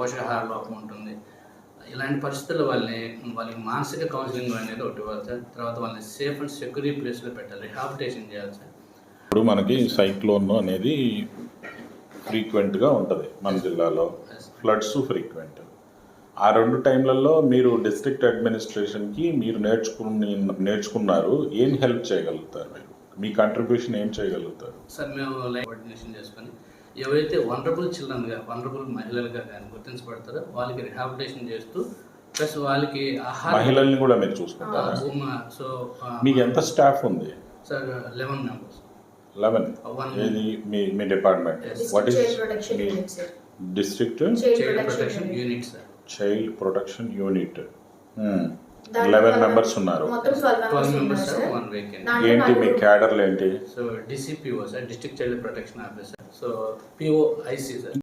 పోషకాహార లోపం ఉంటుంది. ఇలాంటి పరిస్థితుల్లో వాళ్ళని వాళ్ళకి మానసిక కౌన్సిలింగ్ అనేది ఒకటి ఇవ్వాలి సార్. తర్వాత వాళ్ళని సేఫ్ అండ్ సెక్యూరిటీ ప్లేస్లో పెట్టాలి. రిహాబిటేషన్ చేయాలి సార్. ఇప్పుడు మనకి సైక్లోన్ అనేది ఫ్రీక్వెంట్గా ఉంటుంది మన జిల్లాలో. ఫ్లడ్స్ ఫ్రీక్వెంట్ ఆ రెండు టైంలలో మీరు డిస్ట్రిక్ట్ అడ్మినిస్ట్రేషన్కి మీరు నేర్చుకుని నేర్చుకున్నారు. ఏం హెల్ప్ చేయగలుగుతారు మీరు? మీ కంట్రిబ్యూషన్ ఏం చేయగలుగుతారు? సార్ మేము లైఫ్ కోఆర్డినేషన్ చేసుకొని ఎవరైతే వండర్ఫుల్ చిల్డ్రన్గా వండర్ఫుల్ మహిళలుగా కానీ గుర్తించబడతారో వాళ్ళకి రిహాబిటేషన్ చేస్తూ ప్లస్ వాళ్ళకి ఆహారం మహిళల్ని కూడా మీరు చూసుకుంటారా? సో మీకు ఎంత స్టాఫ్ ఉంది? Sir eleven members eleven. ఏది? మీ మీ department. What protection me district child protection unit sir child protection unit eleven members ఉన్నారు. ఏంటి మీ క్యాడర్లు ఏంటి? So DCPO sir district child protection officer so POIC sir